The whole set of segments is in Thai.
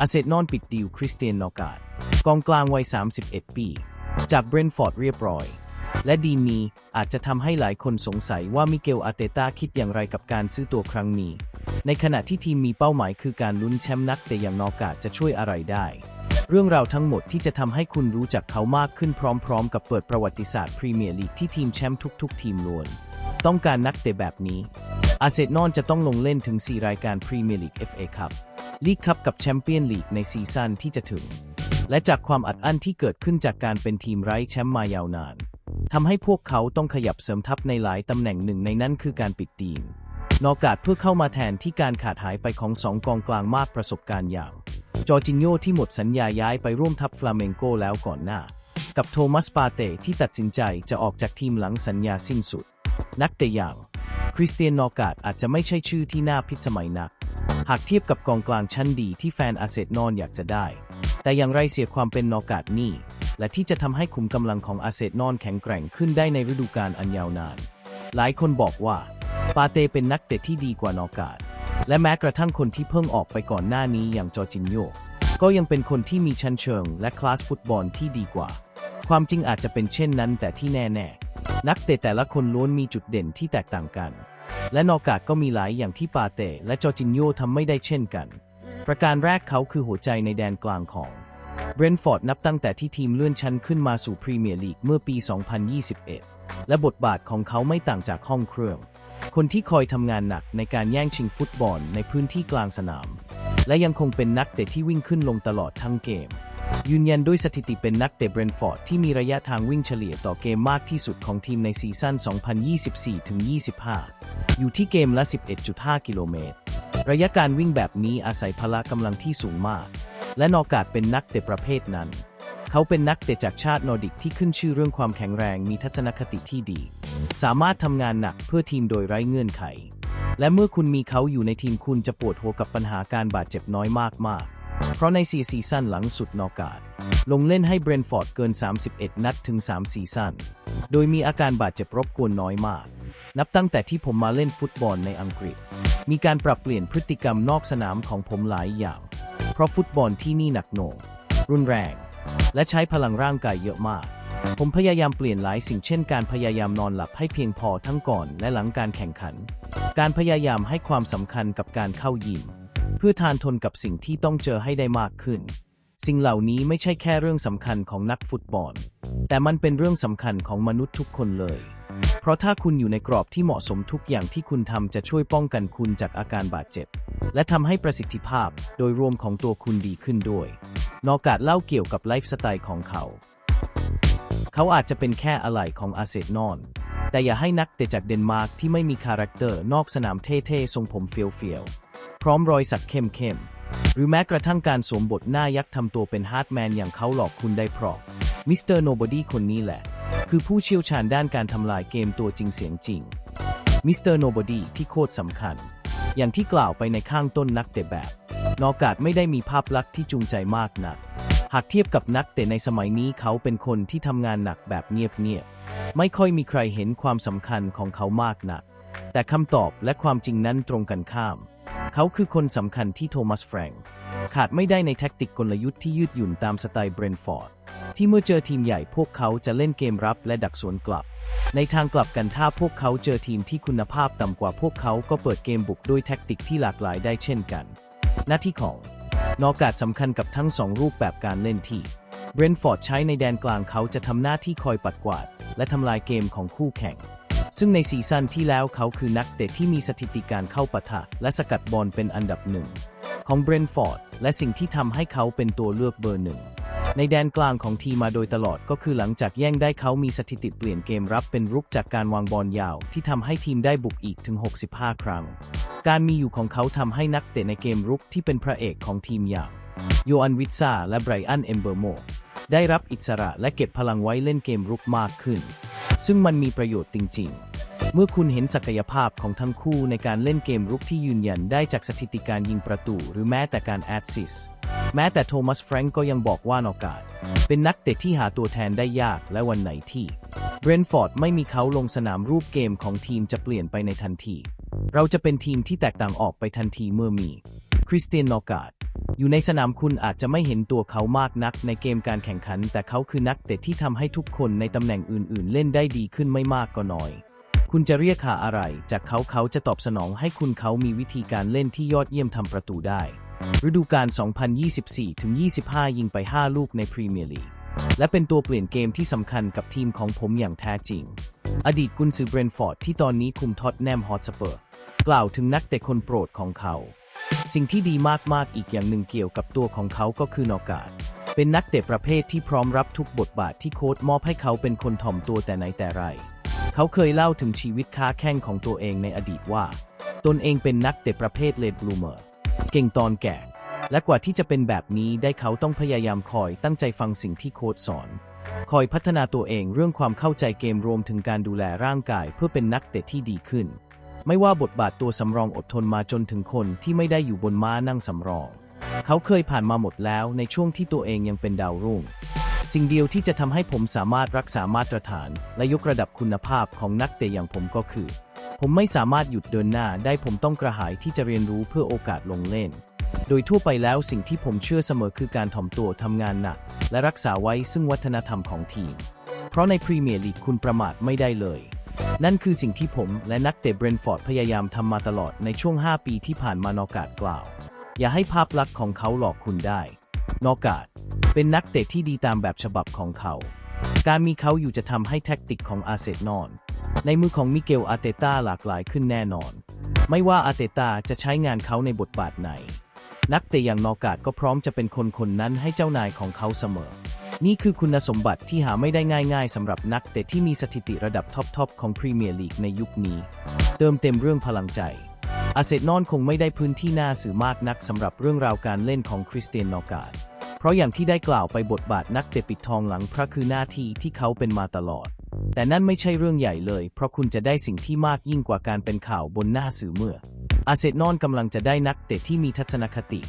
อาเซนอนปิดดีลคริสเตียนนอกาดกองกลางวัย 31 ปี จากเบรนฟอร์ดเรียบร้อย และดีนี้อาจจะทำให้หลายคนสงสัยว่ามิเกลอาเตต้าคิดอย่างไรกับการซื้อตัวครั้งนี้ ในขณะที่ทีมมีเป้าหมายคือการลุ้นแชมป์นักแต่อย่างนอกาดจะช่วยอะไรได้ เรื่องราวทั้งหมดที่จะทำให้คุณรู้จักเขามากขึ้นพร้อม ๆ กับเปิดประวัติศาสตร์พรีเมียร์ลีกที่ทีมแชมป์ทุก ๆ ทีมล้วน ต้องการนักเตะแบบนี้อาเซนอนจะต้องลงเล่นถึง 4 รายการพรีเมียร์ลีก FA ครับ ลีกคัพกับแชมเปี้ยนลีกในซีซั่นที่จะถึง และจากความอัดอั้นที่เกิดขึ้นจากการเป็นทีมไร้แชมป์มายาวนานทำให้พวกเขาต้องขยับเสริมทัพในหลายตำแหน่งหนึ่งในนั้นคือการปิดทีม นอกาดเพื่อเข้ามาแทนที่การขาดหายไปของสองกองกลางมากประสบการณ์อย่าง จอร์จินโญที่หมดสัญญาย้ายไปร่วมทัพฟลาเมงโกแล้วก่อนหน้า กับโทมัสปาเต้ที่ตัดสินใจจะออกจากทีมหลังสัญญาสิ้นสุด นักเตะอย่าง คริสเตียนนอกาดอาจจะไม่ใช่ชื่อที่น่าพิสมัยนัก หากเทียบกับกองกลางชั้นดีที่แฟนอาเซนอนอยากจะได้ แต่อย่างไรเสียความเป็นนอกาดนี่ และที่จะทำให้ขุมกำลังของอาเซนอนแข็งแกร่งขึ้นได้ในฤดูกาลอันยาวนาน หลายคนบอกว่า ปาเตเป็นนักเตะที่ดีกว่านอกาด และแม้กระทั่งคนที่เพิ่งออกไปก่อนหน้านี้อย่างจอจินโญก็ยังเป็นคนที่มีชั้นเชิง และคลาสฟุตบอลที่ดีกว่า ความจริงอาจจะเป็นเช่นนั้นแต่ที่แน่ ๆ นักเตะแต่ละคนล้วนมีจุดเด่นที่แตกต่างกัน และนอกาดก็มีหลายอย่างที่ปาเต้และจอร์จินโญทำไม่ได้เช่นกัน ประการแรกเขาคือหัวใจในแดนกลางของเบรนฟอร์ดนับตั้งแต่ที่ทีมเลื่อนชั้นขึ้นมาสู่พรีเมียร์ลีกเมื่อปี 2021 และบทบาทของเขาไม่ต่างจากห้องเครื่อง คนที่คอยทำงานหนักในการแย่งชิงฟุตบอลในพื้นที่กลางสนาม และยังคงเป็นนักเตะที่วิ่งขึ้นลงตลอดทั้งเกม ยืนยันด้วยสถิติเป็นนักเตะเบรนฟอร์ดที่มีระยะทางวิ่งเฉลี่ยต่อเกมมากที่สุดของทีมในซีซั่น 2024-25 อยู่ที่เกมละ 11.5 กิโลเมตร ระยะการวิ่งแบบนี้อาศัยพละกำลังที่สูงมาก และนอกาดเป็นนักเตะประเภทนั้น เขาเป็นนักเตะจากชาตินอร์ดิกที่ขึ้นชื่อเรื่องความแข็งแรงมีทัศนคติที่ดี สามารถทำงานหนักเพื่อทีมโดยไร้เงื่อนไข และเมื่อคุณมีเขาอยู่ในทีมคุณจะปวดหัวกับปัญหาการบาดเจ็บน้อยมากๆ เพราะในซีซีซั่นหลังสุดนอกาด ลงเล่นให้เบรนฟอร์ดเกิน 31 นัดถึง 3 ซีซั่น โดยมีอาการบาดเจ็บรบกวนน้อยมาก นับตั้งแต่ที่ผมมาเล่นฟุตบอลในอังกฤษ มีการปรับเปลี่ยนพฤติกรรมนอกสนามของผมหลายอย่าง เพราะฟุตบอลที่นี่หนักหน่วงรุนแรง และใช้พลังร่างกายเยอะมาก ผมพยายามเปลี่ยนหลายสิ่งเช่นการพยายามนอนหลับให้เพียงพอทั้งก่อนและหลังการแข่งขัน การพยายามให้ความสำคัญกับการเข้ายิม เพื่อทานทนกับสิ่งที่ต้องเจอให้ได้มากขึ้น สิ่งเหล่านี้ไม่ใช่แค่เรื่องสำคัญของนักฟุตบอล แต่มันเป็นเรื่องสำคัญของมนุษย์ทุกคนเลย เพราะถ้าคุณอยู่ในกรอบที่เหมาะสมทุกอย่างที่คุณทำจะช่วยป้องกันคุณจากอาการบาดเจ็บ และทำให้ประสิทธิภาพโดยรวมของตัวคุณดีขึ้นด้วย นอกาดเล่าเกี่ยวกับไลฟ์สไตล์ของเขา เขาอาจจะเป็นแค่อะไหล่ของอาเซนอน แต่อย่าให้นักเตะจากเดนมาร์กที่ไม่มีคาแรคเตอร์นอกสนามเท่ๆ ทรงผมเฟียวๆ พร้อมรอยสักเข้มๆ หรือแม้กระทั่งการสวมบทหน้ายักษ์ทำตัวเป็นฮาร์ดแมนอย่างเขาหลอกคุณได้เพราะมิสเตอร์โนบอดี้คนนี้แหละ คือผู้เชี่ยวชาญด้านการทำลายเกมตัวจริงเสียงจริงมิสเตอร์โนบอดี้ที่โคตรสำคัญ อย่างที่กล่าวไปในข้างต้นนักเตะแบบ นอกาดไม่ได้มีภาพลักษณ์ที่จูงใจมากนักากเทียบกับนักเตะในสมัยนี้เขาเป็นคนที่ทำงานหนักแบบเงียบๆ ไม่ค่อยมีใครเห็นความสำคัญของเขามากนัก แต่คำตอบและความจริงนั้นตรงกันข้าม เขาคือคนสำคัญที่โทมัสแฟรงค์ขาดไม่ได้ในแท็กติกกลยุทธ์ที่ยืดหยุ่นตามสไตล์เบรนฟอร์ด ที่เมื่อเจอทีมใหญ่พวกเขาจะเล่นเกมรับและดักสวนกลับ ในทางกลับกันถ้าพวกเขาเจอทีมที่คุณภาพต่ำกว่าพวกเขาก็เปิดเกมบุกด้วยแท็กติกที่หลากหลายได้เช่นกัน หน้าที่ของ นอกาดสำคัญกับทั้งสองรูปแบบการเล่นที่เบรนฟอร์ดใช้ในแดนกลางเขาจะทำหน้าที่คอยปัดกวาด และทำลายเกมของคู่แข่ง ซึ่งในซีซั่นที่แล้วเขาคือนักเตะที่มีสถิติการเข้าปะทะ และสกัดบอลเป็นอันดับหนึ่งของเบรนฟอร์ดและสิ่งที่ทำให้เขาเป็นตัวเลือกเบอร์หนึ่ง ในแดนกลางของทีมมาโดยตลอดก็คือหลังจากแย่งได้เขามีสถิติเปลี่ยนเกมรับเป็นรุกจากการวางบอลยาว ที่ทำให้ทีมได้บุกอีกถึง 65 ครั้ง การมีอยู่ของเขาทำให้นักเตะในเกมรุกที่เป็นพระเอกของทีมอย่างโยอันวิตซาและไบรอันเอมเบอร์โมได้รับอิสระและเก็บพลังไว้เล่นเกมรุกมากขึ้น ซึ่งมันมีประโยชน์จริง ๆ เมื่อคุณเห็นศักยภาพของทั้งคู่ในการเล่นเกมรุกที่ยืนยันได้จากสถิติการยิงประตู หรือแม้แต่การแอดซิส แม้แต่โทมัสแฟรงก์ก็ยังบอกว่านอกาดเป็นนักเตะที่หาตัวแทนได้ยากและวันไหนที่เบรนฟอร์ดไม่มีเขาลงสนามรูปเกมของทีมจะเปลี่ยนไปในทันที เราจะเป็นทีมที่แตกต่างออกไปทันทีเมื่อมีคริสเตียนนอกาดอยู่ในสนามคุณอาจจะไม่เห็นตัวเขามากนักในเกมการแข่งขัน แต่เขาคือนักเตะที่ทำให้ทุกคนในตำแหน่งอื่น ๆ เล่นได้ดีขึ้นไม่มากก็น้อย คุณจะเรียกหาอะไร จากเขาเขาจะตอบสนองให้คุณเขามีวิธีการเล่นที่ยอดเยี่ยมทำประตูได้ ฤดูกาล 2024-25 ยิงไป 5 ลูกในพรีเมียร์ลีก และเป็นตัวเปลี่ยนเกมที่สำคัญกับทีมของผมอย่างแท้จริง อดีตกุนซือเบรนฟอร์ดที่ตอนนี้คุมท็อตแนมฮอตสเปอร์ กล่าวถึงนักเตะคนโปรดของเขา สิ่งที่ดีมาก ๆ อีกอย่างหนึ่งเกี่ยวกับตัวของเขาก็คือนอกาดเป็นนักเตะประเภทที่พร้อมรับทุกบทบาทที่โค้ชมอบให้เขาเป็นคนถ่อมตัวแต่ไหนแต่ไร เขาเคยเล่าถึงชีวิตค้าแข่งของตัวเองในอดีตว่า ตนเองเป็นนักเตะประเภทเลดบลูเมอร์ เก่งตอนแก่ และกว่าที่จะเป็นแบบนี้ได้เขาต้องพยายามคอยตั้งใจฟังสิ่งที่โค้ชสอน คอยพัฒนาตัวเองเรื่องความเข้าใจเกมรวมถึงการดูแลร่างกายเพื่อเป็นนักเตะที่ดีขึ้น ไม่ว่าบทบาทตัวสำรองอดทนมาจนถึงคนที่ไม่ได้อยู่บนม้านั่งสำรอง เขาเคยผ่านมาหมดแล้วในช่วงที่ตัวเองยังเป็นดาวรุ่งสิ่งเดียวที่จะทำให้ผมสามารถรักษามาตรฐาน และยกระดับคุณภาพของนักเตะอย่างผมก็คือ ผมไม่สามารถหยุดเดินหน้าได้ผมต้องกระหายที่จะเรียนรู้เพื่อโอกาสลงเล่น โดยทั่วไปแล้วสิ่งที่ผมเชื่อเสมอคือการถ่อมตัวทำงานหนัก และรักษาไว้ซึ่งวัฒนธรรมของทีม เพราะในพรีเมียร์ลีกคุณประมาทไม่ได้เลย นั่นคือสิ่งที่ผมและนักเตะเบรนฟอร์ดพยายามทำมาตลอดในช่วง 5 ปีที่ผ่านมานอกาดกล่าว อย่าให้ภาพลักษณ์ของเขาหลอกคุณได้ นอกาดเป็นนักเตะที่ดีตามแบบฉบับของเขา การมีเขาอยู่จะทำให้แท็กติกของอาเซนอล ในมือของมิเกลอาเตต้าหลากหลายขึ้นแน่นอน ไม่ว่าอาเตต้าจะใช้งานเขาในบทบาทไหน นักเตะอย่างนอกาดก็พร้อมจะเป็นคนคนนั้นให้เจ้านายของเขาเสมอ นี่คือคุณสมบัติที่หาไม่ได้ง่ายๆสำหรับนักเตะที่มีสถิติระดับท็อปๆของพรีเมียร์ลีกในยุคนี้ เติมเต็มเรื่องพลังใจ อาเซนอนคงไม่ได้พื้นที่น่าสื่อมากนักสำหรับเรื่องราวการเล่นของคริสเตียนนอกาดเพราะอย่างที่ได้กล่าวไปบทบาทนักเตะปิดทองหลังพระคือหน้าที่ที่เขาเป็นมาตลอด แต่นั่นไม่ใช่เรื่องใหญ่เลย เพราะคุณจะได้สิ่งที่มากยิ่งกว่าการเป็นข่าวบนหน้าสื่อเมื่อ อาเซนอนกำลังจะได้นักเตะที่มีทัศนคติ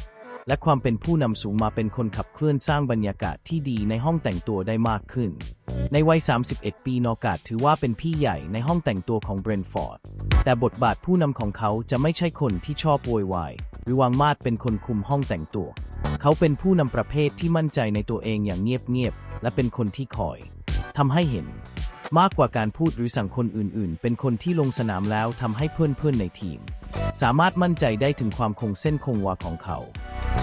และความเป็นผู้นำสูงมาเป็นคนขับเคลื่อนสร้างบรรยากาศที่ดีในห้องแต่งตัวได้มากขึ้น ในวัย 31 ปีนอกาดถือว่าเป็นพี่ใหญ่ในห้องแต่งตัวของเบรนฟอร์ด แต่บทบาทผู้นำของเขาจะไม่ใช่คนที่ชอบโวยวายหรือวางมาดเป็นคนคุมห้องแต่งตัว เขาเป็นผู้นำประเภทที่มั่นใจในตัวเองอย่างเงียบๆและเป็นคนที่คอยทำให้เห็น มากกว่าการพูดหรือสั่งคนอื่นๆ เป็นคนที่ลงสนามแล้วทำให้เพื่อนๆในทีม สามารถมั่นใจได้ถึงความคงเส้นคงวาของเขา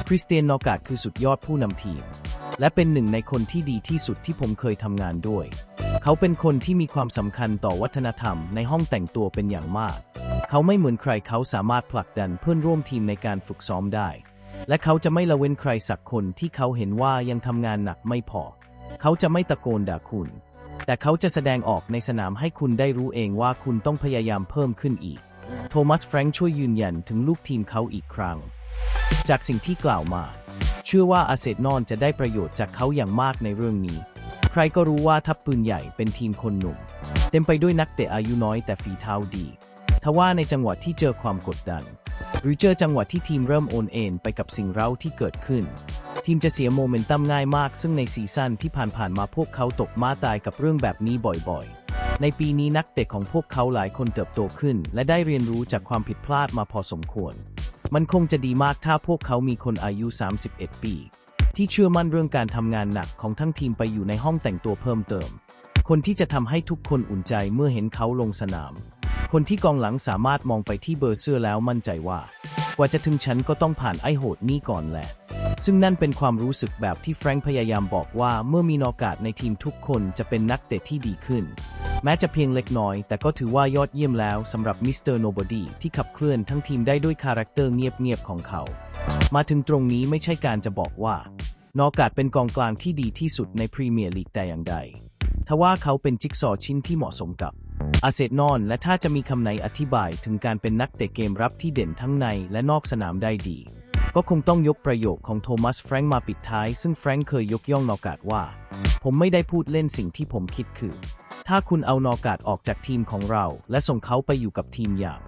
คริสเตียนนอกาดคือสุดยอดผู้นำทีม และเป็นหนึ่งในคนที่ดีที่สุดที่ผมเคยทำงานด้วย เขาเป็นคนที่มีความสำคัญต่อวัฒนธรรมในห้องแต่งตัวเป็นอย่างมาก เขาไม่เหมือนใครเขาสามารถผลักดันเพื่อนร่วมทีมในการฝึกซ้อมได้ และเขาจะไม่ละเว้นใครสักคนที่เขาเห็นว่ายังทำงานหนักไม่พอ เขาจะไม่ตะโกนด่าคุณ แต่เขาจะแสดงออกในสนามให้คุณได้รู้เองว่าคุณต้องพยายามเพิ่มขึ้นอีก โทมัสแฟรงค์ช่วยยืนยันถึงลูกทีมเขาอีกครั้ง จากสิ่งที่กล่าวมา เชื่อว่าอาเซนอนจะได้ประโยชน์จากเขาอย่างมากในเรื่องนี้ ใครก็รู้ว่าทัพปืนใหญ่เป็นทีมคนหนุ่ม เต็มไปด้วยนักเตะอายุน้อยแต่ฝีเท้าดี ทว่าในจังหวะที่เจอความกดดัน หรือเจอจังหวะที่ทีมเริ่มโอนเอ็นไปกับสิ่งเร้าที่เกิดขึ้น ทีมจะเสียโมเมนตัมง่ายมาก ซึ่งในซีซั่นที่ผ่านๆมาพวกเขาตกม้าตายกับเรื่องแบบนี้บ่อยๆ ในปีนี้นักเตะของพวกเขาหลายคนเติบโตขึ้น และได้เรียนรู้จากความผิดพลาดมาพอสมควร มันคงจะดีมากถ้าพวกเขามีคนอายุ 31 ปี ที่เชื่อมั่นเรื่องการทำงานหนักของทั้งทีมไปอยู่ในห้องแต่งตัวเพิ่มเติม คนที่จะทำให้ทุกคนอุ่นใจเมื่อเห็นเขาลงสนาม คนที่กองหลังสามารถมองไปที่เบอร์เสื้อแล้วมั่นใจว่า กว่าจะถึงฉันก็ต้องผ่านไอ้โหดนี่ก่อนแหละ ซึ่งนั่นเป็นความรู้สึกแบบที่แฟรงค์พยายามบอกว่าเมื่อมีโอกาสในทีมทุกคนจะเป็นนักเตะที่ดีขึ้น แม้จะเพียงเล็กน้อย แต่ก็ถือว่ายอดเยี่ยมแล้วสำหรับมิสเตอร์โนบอดี้ที่ขับเคลื่อนทั้งทีมได้ด้วยคาแรคเตอร์เงียบๆของเขา มาถึงตรงนี้ไม่ใช่การจะบอกว่านอกาดเป็นกองกลางที่ดีที่สุดในพรีเมียร์ลีกแต่อย่างใด ทว่าเขาเป็นจิ๊กซอว์ชิ้นที่เหมาะสมกับ อาเซนอนและถ้าจะมีคำไหนอธิบายถึงการเป็นนักเตะเกมรับที่เด่นทั้งในและนอกสนามได้ดี ก็คงต้องยกประโยคของโทมัสแฟรงค์มาปิดท้าย ซึ่งแฟรงค์เคยยกย่องนอกาดว่า ผมไม่ได้พูดเล่นสิ่งที่ผมคิดคือ ถ้าคุณเอานอกาดออกจากทีมของเรา และส่งเขาไปอยู่กับทีมอย่าง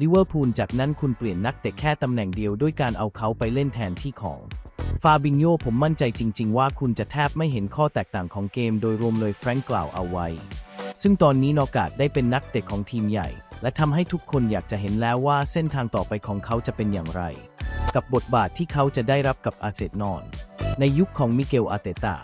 ลิเวอร์พูลจากนั้นคุณเปลี่ยนนักเตะแค่ตำแหน่งเดียวด้วยการเอาเขาไปเล่นแทนที่ของฟาบินโยผมมั่นใจจริง ๆ ว่าคุณจะแทบไม่เห็นข้อแตกต่างของเกมโดยรวมเลยแฟรงค์กล่าวเอาไว้ ซึ่งตอนนี้นอกาดได้เป็นนักเตะของทีมใหญ่ และทำให้ทุกคนอยากจะเห็นแล้วว่าเส้นทางต่อไปของเขาจะเป็นอย่างไร กับบทบาทที่เขาจะได้รับกับอาเซตนอน ในยุคของมิเกลอาเตตา